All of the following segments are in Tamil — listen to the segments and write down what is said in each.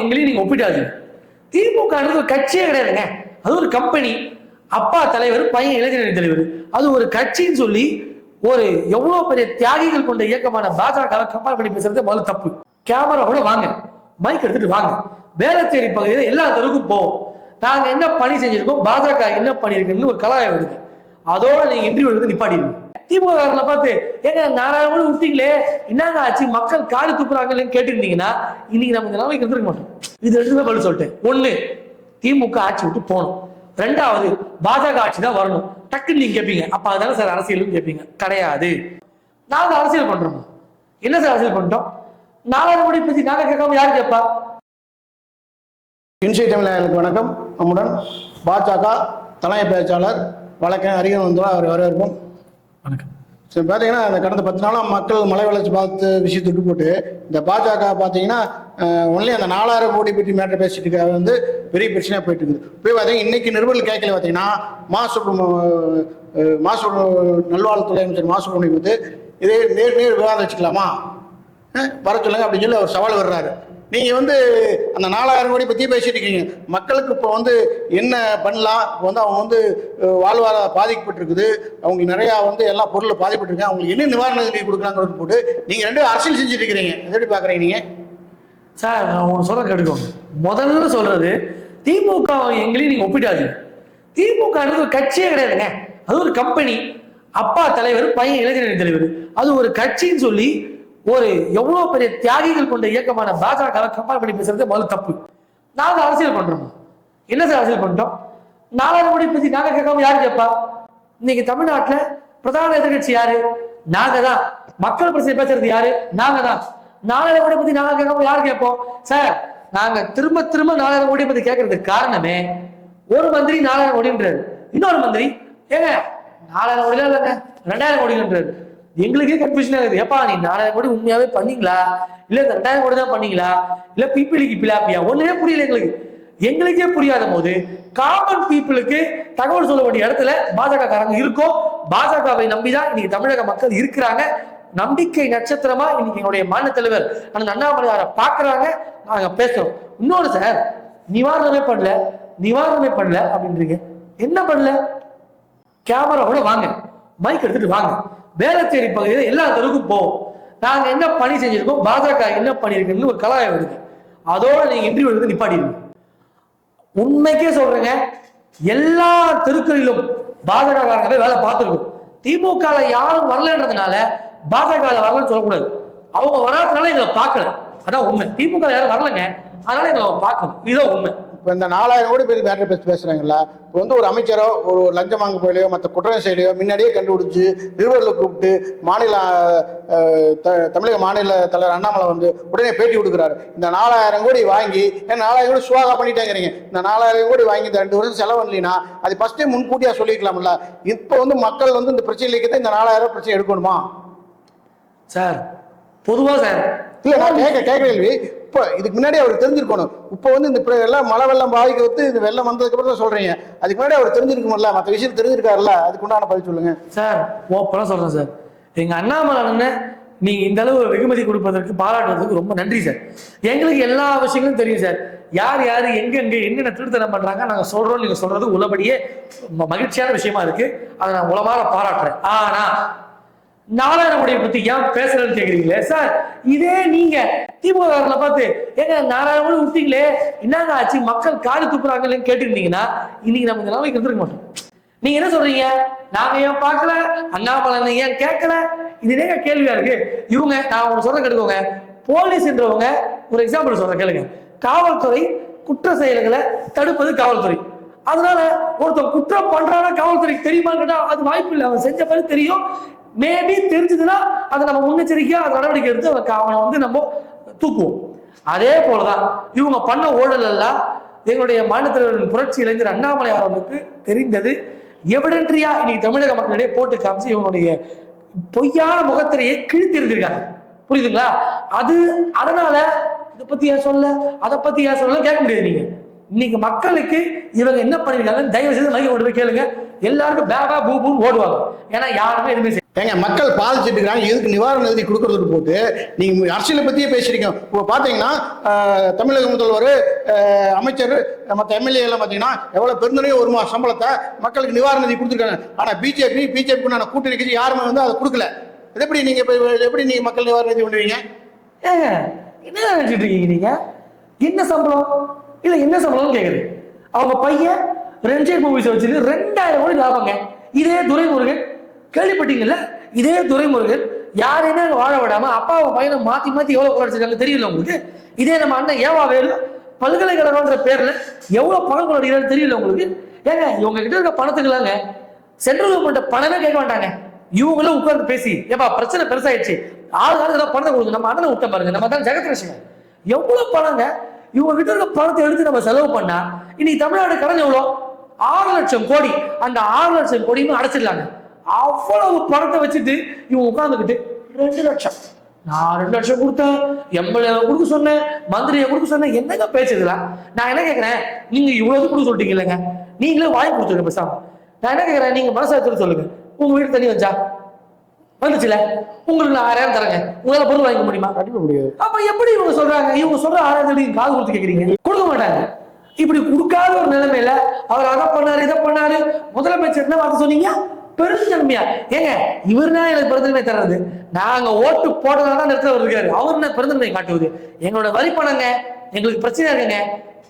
எங்களையும் நீங்க ஒப்பிட்டாதீங்க திமுக ஒரு கட்சியே கிடையாதுங்க. அது ஒரு கம்பெனி அப்பா தலைவர் பையன் இளைஞரணி தலைவர். அது ஒரு கட்சின்னு சொல்லி ஒரு எவ்வளவு பெரிய தியாகிகள் கொண்ட இயக்கமான பாஜக கம்பேர் பண்ணி பேசுறது முதல்ல தப்பு. கேமரா கூட வாங்க. மைக் எடுத்துட்டு வாங்க. வேளச்சேரி பகுதியில் எல்லா தெருவுக்கும் போவோம். நாங்க என்ன பணி செஞ்சிருக்கோம்? பாஜக என்ன பண்ணிருக்குன்னு ஒரு கலாயம் வருது. அதோட நீங்க இன்டர்வியூ எடுத்து நிப்பாட்டிடுங்க. திமுக பார்த்து ஏங்க நாலாயிரம் விட்டீங்களே என்னங்க ஆச்சு? மக்கள் காடு துப்புறாங்கன்னு கேட்டுருந்தீங்கன்னா இன்னைக்கு நம்ம இந்த நிலைமைக்கு இருந்திருக்க மாட்டோம். இது ரெண்டுமே பதில் சொல்லிட்டேன். ஒண்ணு திமுக ஆட்சி விட்டு போகணும். ரெண்டாவது பாஜக ஆட்சி தான் வரணும். டக்குன்னு நீங்க கேட்பீங்க அப்ப அதனால சார் அரசியல்னு கேட்பீங்க கிடையாது. நாங்க அரசியல் பண்றோம். என்ன சார் அரசியல் பண்ணிட்டோம்? நாலாயிரம் கோடி பத்தி நாங்க கேட்காம யார் கேட்பா? இன்சை தமிழர்களுக்கு வணக்கம். நம்முடன் பாஜக தலைமை பேச்சாளர் வழக்கறிஞர் அறிஞர் வந்துள்ள அவர் வரவேற்போம் வணக்கம். சரி பார்த்தீங்கன்னா அந்த கடந்த பத்து நாளாக மக்கள் மலை வளர்ச்சி பார்த்து விஷயத்தை விட்டு போட்டு இந்த பாஜக பார்த்தீங்கன்னா ஒன்லி அந்த நாலாயிரம் கோடி பற்றி மேட்டர் பேசிட்டு இருக்க வந்து பெரிய பிரச்சனையாக போயிட்டு இருக்குது. போய் பார்த்தீங்கன்னா இன்னைக்கு நிருபர்கள் கேட்கல பார்த்தீங்கன்னா மா மாசு மா நல்வாழ்வுத்துறை அமைச்சர் மா சுப்ரமணியம் வந்து இதே நேர் நேர் விவாதம் வச்சுக்கலாமா? வர சொல்லுங்க அப்படின்னு சொல்லி அவர் சவால் வர்றாரு நீங்க வந்து அந்த நாலாயிரம் கோடி பத்தி பேசிட்டு இருக்கீங்க. மக்களுக்கு இப்போ வந்து என்ன பண்ணலாம்? இப்போ வந்து அவங்க வந்து வாழ்வார பாதிக்கப்பட்டிருக்குது. அவங்களுக்கு நிறையா வந்து எல்லா பொருளும் பாதிப்பட்டிருக்கு அவங்களுக்கு என்ன நிவாரண நிதி கொடுக்குறாங்கிறது போட்டு நீங்க ரெண்டு அரசியல் செஞ்சுட்டு இருக்கிறீங்க. எப்படி பாக்குறீங்க நீங்க? சார் நான் ஒன்று சொல்ல கேட்டுக்கோங்க. முதல்ல சொல்றது திமுக எங்களையும் நீங்க ஒப்பிடாதீங்க. திமுக ஒரு கட்சியே கிடையாதுங்க. அது ஒரு கம்பெனி அப்பா தலைவர் பையன் இளைஞரணி தலைவர். அது ஒரு கட்சின்னு சொல்லி ஒரு எவ்வளவு பெரிய தியாகிகள் கொண்ட இயக்கமான பாஜக கம்பேர் பண்ணி பேசுறது முதல்ல தப்பு. நாங்க அரசியல் பண்றோம்? என்ன சார் அரசியல் பண்ணிட்டோம் நாலாயிரம் கோடி பத்தி நாங்க கேட்காம யாரு கேட்பா? இன்னைக்கு தமிழ்நாட்டுல பிரதான எதிர்கட்சி யாரு? நாங்க தான். மக்கள் பிரச்சனை பேசுறது யாரு? நாங்க தான். நாலாயிரம் கோடி பத்தி நாங்க கேட்காம யாரு கேட்போம்? சார் நாங்க திரும்ப திரும்ப நாலாயிரம் கோடி பத்தி கேட்கறதுக்கு காரணமே ஒரு மந்திரி நாலாயிரம் கோடின்றாரு. இன்னொரு மந்திரி ஏங்க நாலாயிரம் கோடிலாம் இல்லைங்க ரெண்டாயிரம் கோடின்றாரு. எங்களுக்கே கன்ஃபியூஷன் ஆகுது ஏப்பா நீ நாலாயிரம் கோடி உண்மையாவே பண்ணீங்களா? இல்ல இந்த ரெண்டாயிரம் கோடி தான் பண்ணீங்களா? இல்ல பீப்பிளுக்கு பிலாப்பியா ஒண்ணுமே புரியல எங்களுக்கு. எங்களுக்கே புரியாத போது காமன் பீப்புளுக்கு தகவல் சொல்ல வேண்டிய இடத்துல பாஜக காரங்க இருக்கோம் பாஜகவை நம்பிதான் இன்னைக்கு தமிழக மக்கள் இருக்கிறாங்க. நம்பிக்கை நட்சத்திரமா இன்னைக்கு எங்களுடைய மாநில தலைவர் அந்த அண்ணாமலையாரை பாக்குறாங்க நாங்க பேசுறோம். இன்னொரு சார் நிவாரணமே பண்ணல. நிவாரணமே பண்ணல அப்படின்றீங்க. என்ன பண்ணல? கேமரா கூட வாங்க. மைக் எடுத்துட்டு வாங்க. வேளச்சேரி பகுதியில் எல்லா தெருவுக்கும் போவோம். நாங்கள் என்ன பணி செஞ்சிருக்கோம்? பாஜக என்ன பண்ணிருக்குன்னு ஒரு கலாயம் வருது. அதோட நீங்கள் இன்டர்வியூ எடுத்து நிப்பாட்டிடுங்க. உண்மைக்கே சொல்றேங்க எல்லா தெருக்களிலும் பாஜக வேலை பார்த்துருக்கும். திமுக யாரும் வரலன்றதுனால பாஜக வரலன்னு சொல்லக்கூடாது. அவங்க வராதனால எங்களை பார்க்கல. அதான் உண்மை. திமுக யாரும் வரலங்க. அதனால எங்களை அவங்க பார்க்கணும். இதுதான் உண்மை. இப்போ இந்த நாலாயிரம் கோடி பேர் பேட்டரி பேசி பேசுகிறாங்களா இப்போ வந்து ஒரு அமைச்சரோ ஒரு லஞ்சம் வாங்க போயிலையோ மற்ற குற்றம் செயலையோ முன்னாடியே கண்டுபிடிச்சி நிருபர்களை கூப்பிட்டு மாநில த- தமிழக மாநில தலைவர் அண்ணாமலை வந்து உடனே பேட்டி கொடுக்குறாரு. இந்த நாலாயிரம் கோடி வாங்கி ஏன் நாலாயிரம் கோடி சுவாகா பண்ணிட்டேங்கிறீங்க? இந்த நாலாயிரம் கோடி வாங்கி இந்த ரெண்டு வருஷம் செலவு இல்லைன்னா அது ஃபஸ்ட்டே முன்கூட்டியாக சொல்லிக்கலாம்ல இப்போ வந்து மக்கள் வந்து இந்த பிரச்சனைக்கு இந்த நாலாயிரம் பிரச்சனை எடுக்கணுமா? சார் பொதுவாக சார் இல்ல நான் கேட்க கேட்க கேள்வி இப்போ இதுக்கு முன்னாடி அவர் தெரிஞ்சிருக்கணும். இப்போ வந்து இந்த எல்லாம் மழை வெள்ளம் பாதிக்க வந்து இந்த வெள்ளம் வந்ததுக்கு அப்புறம் தான் சொல்றீங்க. அதுக்கு முன்னாடி அவர் தெரிஞ்சிருக்கும்ல மற்ற விஷயம் தெரிஞ்சிருக்காருல்ல அதுக்கு உண்டான பதில் சொல்லுங்க. சார் ஓப்பனாக சொல்றேன் சார். எங்க அண்ணாமலை அண்ணன் நீங்க இந்த அளவு வெகுமதி கொடுப்பதற்கு பாராட்டுவதற்கு ரொம்ப நன்றி சார். எங்களுக்கு எல்லா விஷயங்களும் தெரியும் சார். யார் யார் எங்க எங்க என்னென்ன திருத்தனம் பண்றாங்க நாங்க சொல்றோம் நீங்க சொல்றது உள்ளபடியே ம- மகிழ்ச்சியான விஷயமா இருக்கு. அதை நான் உலமாக பாராட்டுறேன். ஆனா நாலாயிரம் கோடியை பத்தி ஏன் பேசுறேன்னு கேக்குறீங்களே? சார் இதே நீங்க திமுக பார்த்து ஏங்க நாலாயிரம் கோடி விட்டீங்களே என்னங்க ஆச்சு? மக்கள் காடு துப்புறாங்கன்னு கேட்டிருந்தீங்கன்னா இன்னைக்கு நம்ம இந்த நிலைமைக்கு இருந்திருக்க மாட்டோம். நீங்க என்ன சொல்றீங்க? நாங்க ஏன் பார்க்கல? அண்ணாமலை ஏன் கேட்கல? இதுதே கேள்வியா இருக்கு? இவங்க நான் ஒண்ணு சொல்ற கேட்டுக்கோங்க. போலீஸ்ன்றவங்க ஒரு எக்ஸாம்பிள் சொல்றேன் கேளுங்க. காவல்துறை குற்ற செயல்களை தடுப்பது காவல்துறை. அதனால ஒருத்தன் குற்றம் பண்றானா காவல்துறைக்கு தெரியுமான்னு கேட்டா அது வாய்ப்பு இல்லை. அவன் செஞ்ச மாதிரி தெரியும். மேபி தெரிஞ்சதுன்னா அதை நம்ம முன்னெச்சரிக்கையா அது நடவடிக்கை எடுத்து அவன் அவனை வந்து நம்ம தூக்குவோம். அதே போலதான் இவங்க பண்ண ஊழல் எல்லாம் எங்களுடைய மாநிலத்தின் புரட்சி இளைஞர் அண்ணாமலை அவர்களுக்கு தெரிந்தது. எவிடன்ட்ரியா இன்னைக்கு தமிழக மக்களிடையே போட்டு காமிச்சு இவங்களுடைய பொய்யான முகத்திரையை கிழித்து இருந்திருக்காங்க புரியுதுங்களா? அது அதனால இதை பத்தி ஏன் சொல்ல அதை பத்தி ஏன் சொல்ல கேட்க முடியாது நீங்க. இன்னைக்கு மக்களுக்கு இவங்க என்ன பண்ணிருக்காங்க தயவு செய்து மைக்க கொண்டு போய் கேளுங்க. எல்லாருக்கும் பேபா பூ பூன்னு ஓடுவாங்க. ஏன்னா யாருமே எதுவுமே ஏங்க மக்கள் பாதிச்சுட்டு இருக்காங்க இதுக்கு நிவாரண நிதி கொடுக்கறதுக்கு போட்டு நீங்க அரசியலை பத்தியே பேசுறீங்க இப்போ பாத்தீங்கன்னா தமிழக முதல்வர் அமைச்சர் மற்ற எம்எல்ஏ எல்லாம் பாத்தீங்கன்னா எவ்வளவு பெருந்தனையும் ஒரு மாசம் சம்பளத்தை மக்களுக்கு நிவாரண நிதி கொடுத்துருக்காங்க. ஆனா பிஜேபி பிஜேபி கூட்டணி கட்சி யாருமே வந்து அதை கொடுக்கல. இது எப்படி நீங்க எப்படி நீங்க மக்கள் நிவாரண நிதி பண்ணுவீங்க ஏங்க என்ன நினைச்சிட்டு இருக்கீங்க நீங்க? என்ன சம்பளம்? இல்ல என்ன சம்பளம்னு கேக்குது அவங்க பையன் ரெஞ்சர் மூவிஸ் வச்சுட்டு ரெண்டாயிரம் கோடி லாபங்க. இதே துரைமுருகன் கேள்விப்பட்டீங்கல்ல? இதே துரைமுருகன் யாரையுமே வாழ விடாம அப்பாவை பையனை மாத்தி மாத்தி எவ்வளவு கொள்ளடிச்சிருக்காங்க தெரியல உங்களுக்கு? இதே நம்ம அண்ணன் ஏவா வேலு பல்கலைக்கழகம்ன்ற பேர்ல எவ்வளவு பணம் கொள்ளடிக்கிறான்னு தெரியல உங்களுக்கு? ஏங்க இவங்க கிட்ட இருக்க பணத்துக்குலாங்க சென்ட்ரல் கவர்மெண்ட் பணமே கேட்க மாட்டாங்க. இவங்களும் உட்கார்ந்து பேசி ஏப்பா பிரச்சனை பெருசாயிடுச்சு. ஆறு காலம் பணத்தை கொடுங்க. நம்ம அண்ணனை விட்ட பாருங்க. நம்ம தான் ஜெகத்ரட்சகன். எவ்வளவு பணங்க? இவங்க கிட்ட இருக்க பணத்தை எடுத்து நம்ம செலவு பண்ணா இன்னைக்கு தமிழ்நாடு கடன் எவ்வளோ ஆறு லட்சம் கோடி. அந்த ஆறு லட்சம் கோடியுமே அடைச்சிடலாங்க. அவ்வளவு பணத்தை வச்சுட்டு இவங்க உட்கார்ந்துக்கிட்டு ரெண்டு லட்சம். நான் ரெண்டு லட்சம் கொடுத்தேன். எம்எல்ஏ கொடுக்க சொன்னேன். மந்திரியை கொடுக்க சொன்னேன். என்னங்க பேசுதுலாம் நான் என்ன கேட்கறேன் நீங்க இவ்வளவு கொடுக்க சொல்லிட்டீங்க இல்லைங்க. நீங்களே வாங்கி கொடுத்துருங்க பேசாம. நான் என்ன கேட்கறேன் நீங்க மனசை எடுத்துட்டு சொல்லுங்க. உங்க வீட்டு தண்ணி வச்சா வந்துச்சுல? உங்களுக்கு நான் ஆயிரம் தரேங்க. உங்களால பொருள் வாங்கிக்க முடியுமா? கண்டிப்பா முடியாது. அப்ப எப்படி இவங்க சொல்றாங்க? இவங்க சொல்ற நீங்க காது கொடுத்து கேக்குறீங்க. கொடுக்க மாட்டாங்க. இப்படி கொடுக்காத ஒரு நிலைமையில அவர் அதை பண்ணாரு இதை பண்ணாரு. முதலமைச்சர் என்ன வார்த்தை சொன்னீங்க? பெருந்தன்மையா. ஏங்க இவர் தான் எனக்கு பெருந்தன்மை தர்றது. நாங்க ஓட்டு போட்டதால தான் இந்த இடத்துல அவர் இருக்காரு. அவர் என்ன பெருந்தன்மை காட்டுவது? எங்களோட வரி பணங்க எங்களுக்கு பிரச்சனை இருக்குங்க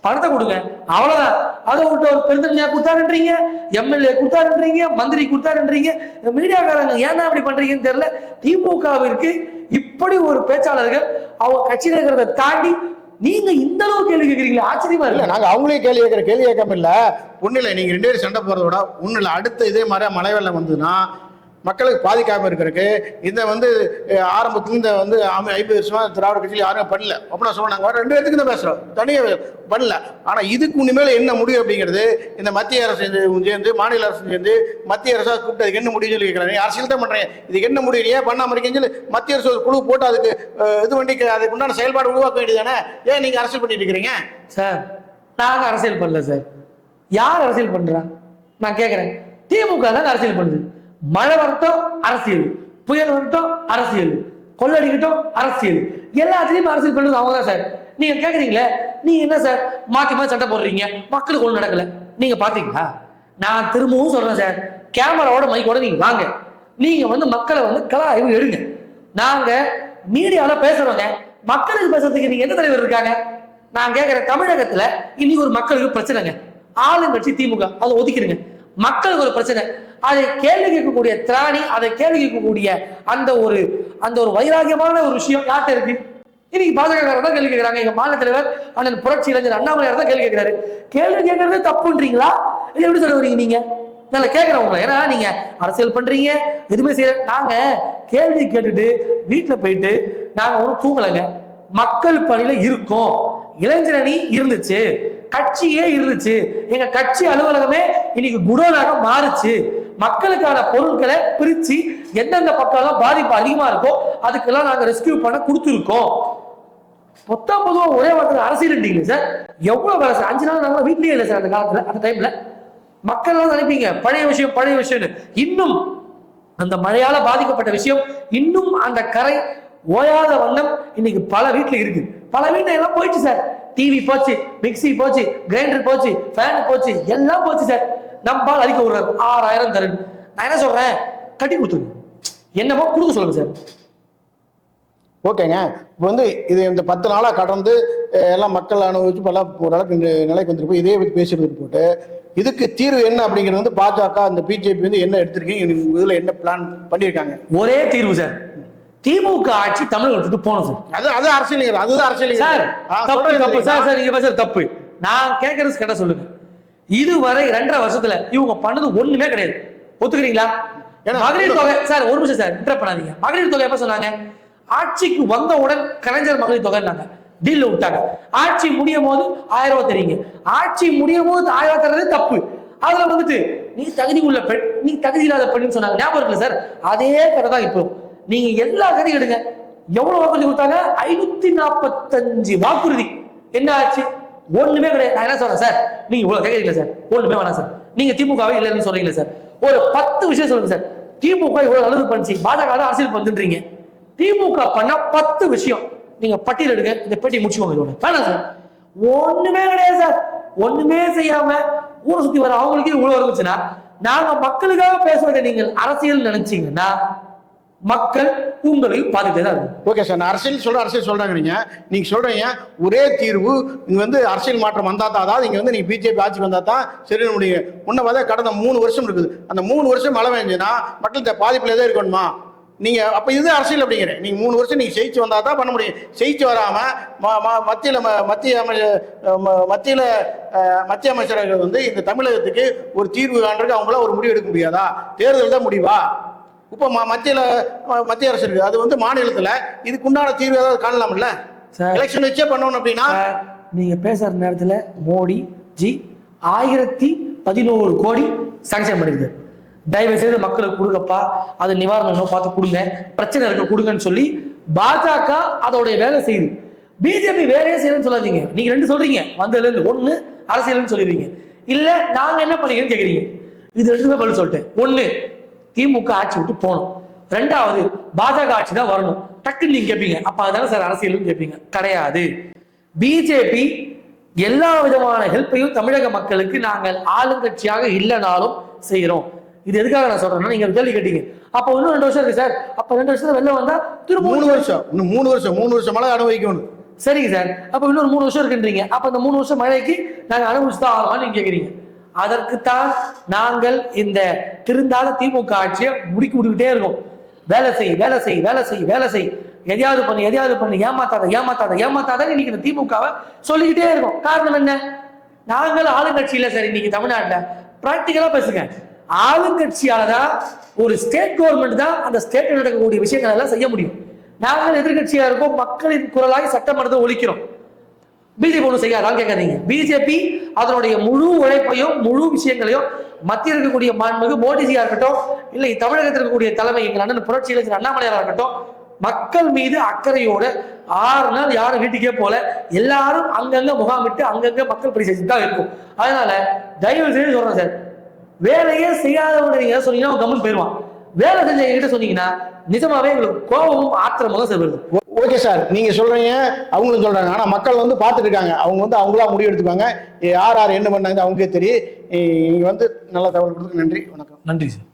பணத்தை கொடுங்க. அவ்வளவுதான். அதை விட்டு ஒரு பெருந்தன்மையா கொடுத்தாருன்றீங்க. எம்எல்ஏ கொடுத்தாருன்றீங்க மந்திரி கொடுத்தாருன்றீங்க. மீடியாக்காரங்க ஏன் அப்படி பண்றீங்கன்னு தெரியல. திமுகவிற்கு இப்படி ஒரு பேச்சாளர்கள் அவங்க கட்சியில இருக்கிறத தாண்டி நீங்க இந்த அளவு கேள்வி கேட்கறீங்களா ஆச்சரியமா இல்ல நாங்க அவங்களே கேள்வி கேட்கிற கேள்வி கேட்காம இல்ல. ஒண்ணு இல்ல நீங்க ரெண்டு பேரும் சண்டை போறத விட ஒண்ணு இல்ல அடுத்த இதே மாதிரி மழை வெள்ளம் வந்ததுன்னா மக்களுக்கு பாதிக்காமல் இருக்கிறதுக்கு இந்த வந்து ஆரம்பத்துல இந்த வந்து ஐம்பது வருஷமா திராவிட கட்சியில் யாரும் பண்ணல. அப்படின்னா சொன்னாங்க ரெண்டு பேருக்கு தான் பேசுகிறோம் தனியாக பண்ணல. ஆனால் இதுக்கு இனிமேல் என்ன முடியும் அப்படிங்கிறது இந்த மத்திய அரசு சேர்ந்து மாநில அரசு சேர்ந்து மத்திய அரசாக கூப்பிட்டு அதுக்கு என்ன முடியும்னு சொல்லி கேட்குறாங்க அரசியல் தான் பண்ணுறேன் இதுக்கு என்ன முடியும் ஏன் பண்ணாமல் இருக்கேன்னு சொல்லி மத்திய அரசு ஒரு குழு போட்டு அதுக்கு இது பண்ணி அதுக்கு உண்டான செயல்பாடு உருவாக்க வேண்டியதானே ஏன் நீங்கள் அரசியல் பண்ணிட்டு இருக்கிறீங்க? சார் நாங்கள் அரசியல் பண்ணல சார். யார் அரசியல் பண்ணுறா நான் கேட்குறேன் திமுக தான் அரசியல் பண்ணுது. மழை வரட்டும் அரசியல் புயல் வரட்டும் அரசியல் கொள்ளடிக்கட்டும் அரசியல். எல்லாத்துலயும் அரசியல் பண்றது அவங்க தான் சார். நீங்க கேக்குறீங்களே? நீங்க என்ன சார்? மாத்தி மாத்தி சட்டை போடுறீங்க. மக்களுக்கு ஒண்ணு நடக்கல. நீங்க பாத்தீங்களா? நான் திரும்பவும் சொல்றேன் சார். கேமராவோட மைக்கோட நீங்க வாங்க. நீங்க வந்து மக்களை வந்து கலாய்வு எடுங்க. நாங்க மீடியால பேசுகிறோங்க மக்களுக்கு பேசுறதுக்கு நீங்க எந்த தலைவர் இருக்காங்க? நான் கேட்கிறேன் தமிழகத்துல இன்னைக்கு ஒரு மக்களுக்கு பிரச்சனைங்க. ஆளுங்கட்சி திமுக. அதை ஒதுக்கிடுங்க. மக்களுக்கு ஒரு பிரச்சனை. அதை கேள்வி கேட்கக்கூடிய திராணி அதை கேள்வி கேட்கக்கூடிய அந்த ஒரு அந்த ஒரு வைராகியமான ஒரு விஷயம் யார்கிட்ட இருக்கு? இன்னைக்கு பாஜக தான் கேள்வி கேட்கிறாங்க. எங்க மாநில தலைவர் அண்ணன் புரட்சி இளைஞர் அண்ணாமலையார் தான் கேள்வி கேட்கிறாரு. கேள்வி கேட்கறது தப்புன்றீங்களா? இல்ல எப்படி சொல்ல வரீங்க நீங்க? நான் கேட்கிறேன் உங்களை. ஏன்னா நீங்க அரசியல் பண்றீங்க எதுவுமே செய்ய நாங்க கேள்வி கேட்டுட்டு வீட்டுல போயிட்டு நாங்க ஒன்றும் தூங்கலைங்க. மக்கள் பணியில இருக்கோம். இளைஞரணி இருந்துச்சு. கட்சியே இருந்துச்சு. எங்க கட்சி அலுவலகமே இன்னைக்கு குடோனாக மாறுச்சு. மக்களுக்கான பொருட்களை பிரிச்சு எந்தெந்த பக்கம் பாதிப்பு அதிகமா இருக்கோ அதுக்கெல்லாம் நாங்க ரெஸ்கியூ பண்ண கொடுத்துருக்கோம். மொத்தம் பொதுவா ஒரே வாரத்தில் அரசியல் சார்? எவ்வளவு வேலை சார்? அஞ்சு நாள் நாங்க வீட்லயே இல்லை சார் அந்த காலத்துல அந்த டைம்ல மக்கள் எல்லாம் நினைப்பீங்க பழைய விஷயம் பழைய விஷயம்னு. இன்னும் அந்த மழையால பாதிக்கப்பட்ட விஷயம் இன்னும் அந்த கரை ஓயாத வண்ணம் இன்னைக்கு பல வீட்டுல இருக்கு. பல வீட்டுல எல்லாம் போயிடுச்சு சார். டிவி போச்சு மிக்ஸி போச்சு கிரைண்டர் போச்சு ஃபேன் போச்சு எல்லாம் போச்சு சார் நம்ம அடிக்க விடுறாரு ஆறாயிரம் தருது நான் என்ன சொல்றேன்? கட்டி கொடுத்துருங்க. என்னமோ கொடுக்க சொல்லுங்க சார் ஓகேங்க. இப்போ வந்து இது இந்த பத்து நாளா கடந்து எல்லாம் மக்கள் அனுபவிச்சு பல ஓரளவுக்கு இந்த நிலைக்கு வந்துருப்போம் இதே பத்தி பேசுறது போட்டு இதுக்கு தீர்வு என்ன அப்படிங்கிறது வந்து பாஜக அந்த பிஜேபி வந்து என்ன எடுத்திருக்கீங்க? இதுல என்ன பிளான் பண்ணியிருக்காங்க? ஒரே தீர்வு சார் திமுக ஆட்சி தமிழகத்துக்கு போகணும் சார் அது அது அரசியல் அதுதான் அரசியல் சார் தப்பு தப்பு. சார் சார் நீங்க பேசுறது தப்பு. நான் கேட்கறது கேட்ட சொல்லுங்க. இதுவரை ரெண்டரை வருஷத்துல இவங்க பண்ணது ஒண்ணுமே கிடையாது. ஒத்துக்கிறீங்களா? மகளிர் தொகை சார் ஒரு நிமிஷம் சார் இன்டர் பண்ணாதீங்க. மகளிர் தொகை எப்ப சொன்னாங்க? ஆட்சிக்கு வந்தவுடன் கலைஞர் மகளிர் தொகைன்னாங்க. டீல்ல விட்டாங்க. ஆட்சி முடியும் போது ஆயிரம் ரூபாய் தெரியுங்க ஆட்சி முடியும் போது ஆயிரம் ரூபாய் தர்றது தப்பு. அதுல வந்துட்டு நீ தகுதி உள்ள பெண் நீ தகுதி இல்லாத பெண் சொன்னாங்க. ஞாபகம் இருக்குல்ல சார்? அதே கதை தான் இப்போ. நீங்க எல்லா கதையும் எடுங்க. எவ்வளவு வாக்குறுதி கொடுத்தாங்க? ஐநூத்தி நாற்பத்தஞ்சு வாக்குறுதி. என்ன ஆச்சு? ஒண்ணுமே கிடையாது. நான் என்ன சொல்றேன் சார்? நீங்க இவ்வளவு கேட்கறீங்களா சார். ஒண்ணுமே வேணாம் சார். நீங்க திமுகவே இல்லைன்னு சொல்றீங்களா சார். ஒரு பத்து விஷயம் சொல்லுங்க சார். திமுக இவ்வளவு நல்லது பண்ணுச்சு. பாஜக அரசியல் வந்துன்றீங்க திமுக பண்ண பத்து விஷயம். நீங்க பட்டியல் எடுங்க. இந்த பேட்டி முடிச்சுக்கோங்க இதோட. வேணாம் சார். ஒண்ணுமே கிடையாது சார். ஒண்ணுமே செய்யாம ஊரை சுத்தி வர அவங்களுக்கே இவ்வளவு இருந்துச்சுன்னா நாங்க மக்களுக்காக பேசுவதை நீங்கள் அரசியல் நினைச்சீங்கன்னா மக்கள் உங்களை பார்த்துட்டே தான் ஓகே சார் நான் அரசியல் சொல்ற அரசியல் சொல்றாங்க நீங்க சொல்றீங்க ஒரே தீர்வு இங்க வந்து அரசியல் மாற்றம் வந்தா தான் அதாவது இங்க வந்து நீங்க பிஜேபி ஆட்சி வந்தா தான் சரி முடியும். முன்ன பார்த்தா கடந்த மூணு வருஷம் இருக்குது. அந்த மூணு வருஷம் மழை வேஞ்சுன்னா மக்கள் இந்த பாதிப்புல தான் இருக்கணுமா? நீங்க அப்ப இது அரசியல் அப்படிங்கிற நீங்க மூணு வருஷம் நீங்க ஜெயிச்சு வந்தா தான் பண்ண முடியும். ஜெயிச்சு வராம ம- ம- மத்தியில ம- மத்திய அமை ம- மத்தியில மத்திய அமைச்சர்கள் வந்து இந்த தமிழகத்துக்கு ஒரு தீர்வு காண்றதுக்கு அவங்களால ஒரு முடிவு எடுக்க முடியாதா? தேர்தல் தான் முடிவா? இப்போ மத்தியில மத்திய அரசு இருக்கு. அது வந்து மாநிலத்துல. இதுக்குண்டான தீர்வு ஏதாவது காணலாம்ல. எலெக்ஷன் வச்சே பண்ணணும் அப்படின்னா? சார், நீங்க பேசுற நேரத்துல மோடி ஜி ஆயிரத்தி பதினோரு கோடி சாங்ஷன் பண்ணிருக்கு. தயவு செய்து மக்களுக்கு கொடுங்கப்பா. அது நிவாரணம் பார்த்து கொடுங்க. பிரச்சனை இருக்க கொடுங்கன்னு சொல்லி பாஜக அதோடைய வேலை செய்யுது. பிஜேபி வேலையே செய்யணும்னு சொல்லாதீங்க. நீங்க ரெண்டு சொல்றீங்க. வந்ததுல இருந்து ஒண்ணு அரசியல்னு சொல்லிடுவீங்க இல்ல நாங்க என்ன பண்ணிக்கிறோம்னு கேக்குறீங்க. இது ரெண்டுமே பதில் சொல்லிட்டேன். ஒண்ணு திமுக ஆட்சி விட்டு போகணும். ரெண்டாவது பாஜக ஆட்சி தான் வரணும். டக்குன்னு நீங்க கேட்பீங்க அப்ப அதான சார் அரசியல்னு கேட்பீங்க கிடையாது. பிஜேபி எல்லா விதமான ஹெல்ப்பையும் தமிழக மக்களுக்கு நாங்கள் ஆளுங்கட்சியாக இல்லைனாலும் செய்யறோம் இது எதுக்காக நான் சொல்றேன்னா நீங்க கேள்வி கேட்டீங்க. அப்ப இன்னும் ரெண்டு வருஷம் இருக்கு சார். அப்ப ரெண்டு வருஷத்துல வெளில வந்தா திரும்ப மூணு வருஷம். இன்னும் மூணு வருஷம். மூணு வருஷம் மழை அனுபவிக்கணும் சரிங்க சார். அப்ப இன்னொரு மூணு வருஷம் இருக்குன்றீங்க. அப்ப இந்த மூணு வருஷம் மழைக்கு நாங்க அனுபவிச்சுதான் ஆகலாம்னு நீங்க கேக்குறீங்க. அதற்குத்தான் நாங்கள் இந்த திருந்தாத திமுக ஆட்சியை முடிக்கி விட்டுக்கிட்டே இருக்கோம். வேலை செய் வேலை செய் வேலை செய் வேலை செய். எதையாவது பண்ணு எதையாவது பண்ணு ஏமாத்தாத ஏமாத்தாத ஏமாத்தாத இன்னைக்கு இந்த திமுகவை சொல்லிக்கிட்டே இருக்கோம். காரணம் என்ன? நாங்கள் ஆளுங்கட்சியில சார் இன்னைக்கு தமிழ்நாட்டில் ப்ராக்டிக்கலா பேசுங்க. ஆளுங்கட்சியால தான் ஒரு ஸ்டேட் கவர்மெண்ட் தான் அந்த ஸ்டேட்டில் நடக்கக்கூடிய விஷயங்கள் எல்லாம் செய்ய முடியும். நாங்கள் எதிர்கட்சியா இருக்கோம் மக்களின் குரலாய் சட்டமன்றத்தை ஒழிக்கிறோம். பிஜேபி ஒன்றும் செய்யாதான் கேட்காதீங்க. பிஜேபி அதனுடைய முழு உழைப்பையும் முழு விஷயங்களையும் மத்தியில் இருக்கக்கூடிய மாண்புமிகு மோடிஜியா இருக்கட்டும் இல்லை தமிழகத்தில் இருக்கக்கூடிய தலைமை எங்கள் அண்ணன் புரட்சியில் இளைஞர் அண்ணாமலையாரா இருக்கட்டும் மக்கள் மீது அக்கறையோட ஆறு நாள் யாரும் வீட்டுக்கே போல எல்லாரும் அங்கங்க முகாமிட்டு அங்கங்க மக்கள் பணி செஞ்சுட்டு தான் இருக்கும். அதனால தயவு செய்து சொல்றேன் சார் வேலையே செய்யாதவங்க நீங்க சொன்னீங்கன்னா அவன் கம்மன் போயிடுவான் வேலை செஞ்ச என்கிட்ட சொன்னீங்கன்னா நிஜமாவே எங்களுக்கு கோபமும் ஆத்திரமும் தான் சார் வருது. ஓகே சார் நீங்க சொல்றீங்க அவங்களும் சொல்றாங்க. ஆனா மக்கள் வந்து பார்த்துட்டு இருக்காங்க. அவங்க வந்து அவங்களா முடிவு எடுத்துக்காங்க யார் யார் என்ன பண்ணாங்க அவங்களுக்கே தெரியும். நீங்க வந்து நல்ல தகவல் கொடுத்து நன்றி. வணக்கம். நன்றி சார்